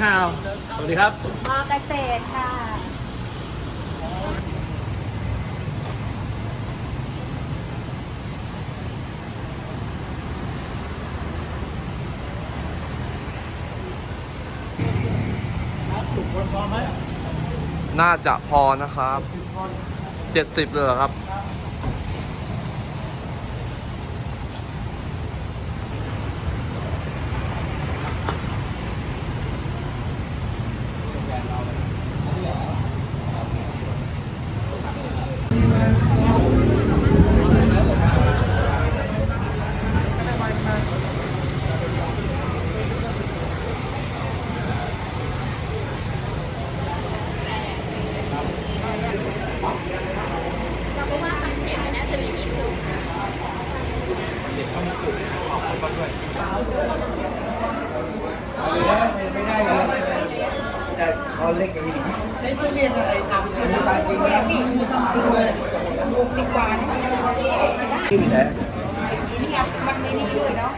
นี่ฮาว สวัสดีครับ มอเกษตรค่ะ น่าจะพอนะครับเจ็ดสิบเลยเหรอครับ แต่เขาเล็กกว่านี้ใช้ทุเรียนอะไรทำเนี่ยตาจริงนะมีสมัครด้วยลูกสิบบานทขึ้นแหละมันไม่ดีด้วยเนาะ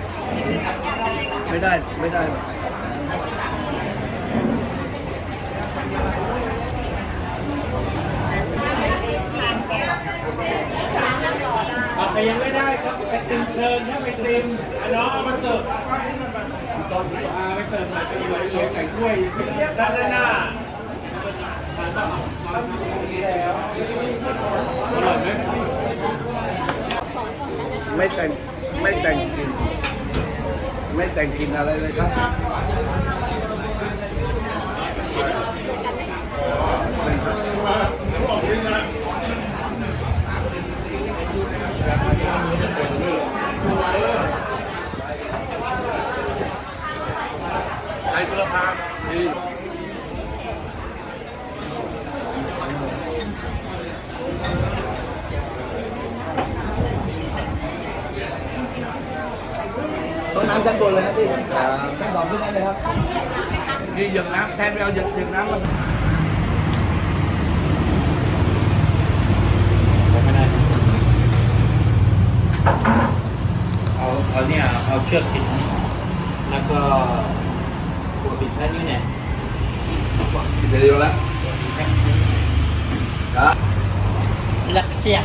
ไม่ได้ไม่ได้ใครยังไม่ได้ครับไปติมเชิญถ้าไปติมอะน้องเอามาเสิร์ฟตอ่าไปเสิร์ฟหน่อยจะเหลือเหลือไก่ถ้วยด้านหน้า อร่อยไหมไม่แต่งไม่แต่งกิน ไม่แต่งกินอะไรเลยครับ นน้ำชั้นบนเลยครับพี่ครับชั้นสองขึ้นได้เลยครับนี่หยดน้ำแทนไปเอาหยดหยดน้ำมาเอาเอาเนี่ยเอาเชือกติดนี่แล้วก็หัวปิดชั้นนี้เนี่ยกินเดียวแล้วครับรับเสียง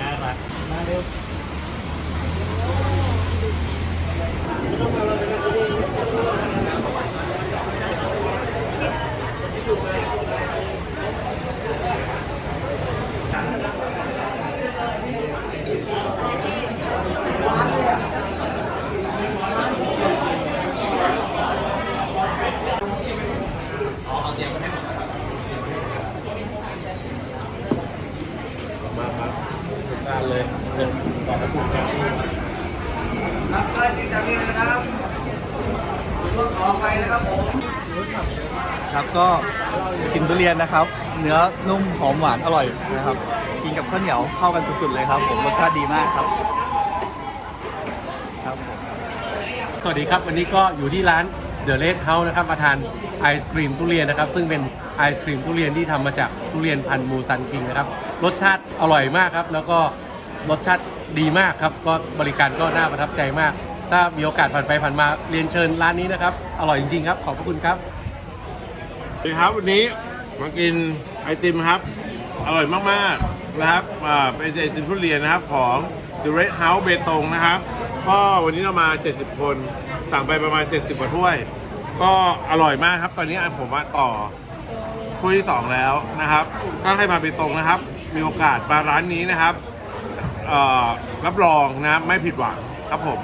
น่ารักมาเร็ว นี้นะครับรถขอไปนะครับผม ครับก็กินทุเรียนนะครับ เนื้อนุ่มหอมหวานอร่อยนะครับ กินกับข้าวเหนียวเข้ากันสุดๆเลยครับ ผมรสชาติดีมากครับ ครับผมสวัสดีครับ วันนี้ก็อยู่ที่ร้าน The Red House นะครับมาทานไอศครีมทุเรียนนะครับ ซึ่งเป็นไอศครีมทุเรียนที่ทำมาจากทุเรียนพันธุ์มูซันคิงนะครับ รสชาติอร่อยมากครับ แล้วก็รสชาติ ดีมากครับ ก็บริการก็น่าประทับใจมาก ถ้ามีโอกาสผ่านไปผ่านมาเรียนเชิญร้านนี้นะครับ อร่อยจริงๆครับ ขอบพระคุณครับสวัสดีครับวันนี้มากินไอติมครับ อร่อยมากๆนะครับอ่าเป็นไอติมทุเรียนนะครับของ The Red House เบตงนะครับ ก็วันนี้เรามา 70 คน สั่งไปประมาณ 70กว่าถ้วย ก็อร่อยมากครับ ตอนนี้ผมว่าต่อถ้วยที่ 2 แล้วนะครับ ถ้าใครมาเบตงนะครับ มีโอกาสมาร้านนี้นะครับ เอ่อรับรองนะไม่ผิดหวังครับผม